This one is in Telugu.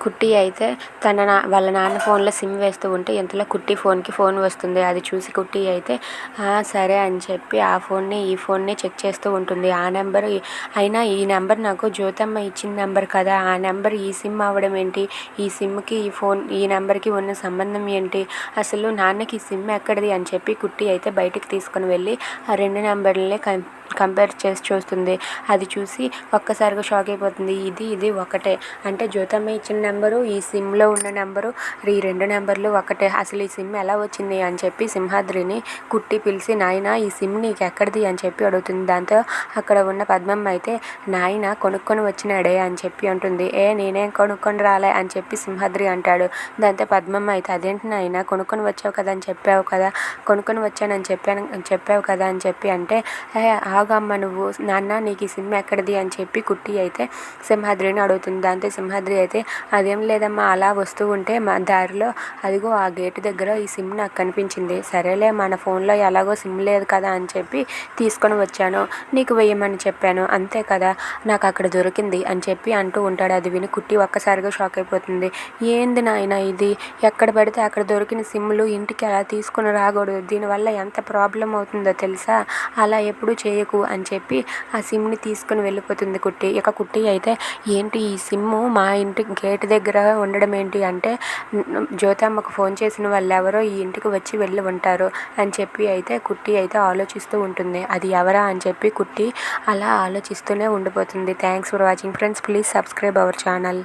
కుట్టి అయితే తన నా వాళ్ళ నాన్న ఫోన్లో సిమ్ వేస్తూ ఉంటే ఇంతలో కుట్టి ఫోన్కి ఫోన్ వస్తుంది. అది చూసి కుట్టి అయితే సరే అని చెప్పి ఆ ఫోన్ని ఈ ఫోన్ని చెక్ చేస్తూ ఉంటుంది. ఆ నెంబర్ అయినా ఈ నెంబర్ నాకు జ్యోతమ్మ ఇచ్చిన నెంబర్ కదా. ఆ నెంబర్ ఈ సిమ్ అవ్వడం ఏంటి? ఈ సిమ్కి ఈ ఫోన్ ఈ నెంబర్కి ఉన్న సంబంధం ఏంటి? అసలు నాన్నకి ఈ సిమ్ ఎక్కడిది? అని చెప్పి కుట్టి అయితే బయటికి తీసుకొని వెళ్ళి ఆ రెండు నెంబర్లనే కం కంపేర్ చేసి చూస్తుంది. అది చూసి ఒక్కసారిగా షాక్ అయిపోతుంది. ఇది ఇది ఒకటే. అంటే జ్యోతమ్మ ఇచ్చిన నెంబరు ఈ సిమ్లో ఉన్న నెంబరు ఈ రెండు నెంబర్లు ఒకటే. అసలు ఈ సిమ్ ఎలా వచ్చింది అని చెప్పి సింహాద్రిని కుట్టి పిలిచి నాయన ఈ సిమ్ నీకు ఎక్కడిది? అని చెప్పి అడుగుతుంది. దాంతో అక్కడ ఉన్న పద్మమ్మ అయితే నాయన కొనుక్కొని వచ్చినాడే అని చెప్పి అంటుంది. ఏ నేనేం కొనుక్కొని రాలే అని చెప్పి సింహాద్రి అంటాడు. దాంతో పద్మమ్మ అయితే అదేంటి నాయన కొనుక్కొని వచ్చావు కదా అని చెప్పావు కదా కొనుక్కొని వచ్చానని చెప్పాను చెప్పావు కదా అని చెప్పి అంటే ఆగమ్మ నువ్వు నాన్న నీకు ఈ సిమ్ ఎక్కడిది అని చెప్పి కుట్టి అయితే సింహాద్రిని అడుగుతుంది. దాంతో సింహాద్రి అయితే అదేం లేదమ్మా అలా వస్తూ ఉంటే మా దారిలో అదిగో ఆ గేటు దగ్గర ఈ సిమ్ నాకు కనిపించింది. సరేలే మన ఫోన్లో ఎలాగో సిమ్ లేదు కదా అని చెప్పి తీసుకొని వచ్చాను. నీకు వేయమని చెప్పాను. అంతే కదా నాకు అక్కడ దొరికింది అని చెప్పి అంటూ ఉంటాడు. అది విని కుట్టి ఒక్కసారిగా షాక్ అయిపోతుంది. ఏంది నాయన ఇది? ఎక్కడ పడితే అక్కడ దొరికిన సిమ్లు ఇంటికి అలా తీసుకుని రాకూడదు. దీనివల్ల ఎంత ప్రాబ్లం అవుతుందో తెలుసా? అలా ఎప్పుడు చేయకు. అని చెప్పి ఆ సిమ్ని తీసుకుని వెళ్ళిపోతుంది కుట్టి. ఇక కుట్టి అయితే ఏంటి ఈ సిమ్ము మా ఇంటి గేట్ దగ్గర ఉండడం ఏంటి అంటే జ్యోతమ్మకు ఫోన్ చేసిన వాళ్ళు ఎవరో ఈ ఇంటికి వచ్చి వెళ్ళి ఉంటారు అని చెప్పి అయితే కుట్టి అయితే ఆలోచిస్తూ ఉంటుంది. అది ఎవరా అని చెప్పి కుట్టి అలా ఆలోచిస్తూనే ఉండిపోతుంది. Thanks for watching friends please subscribe our channel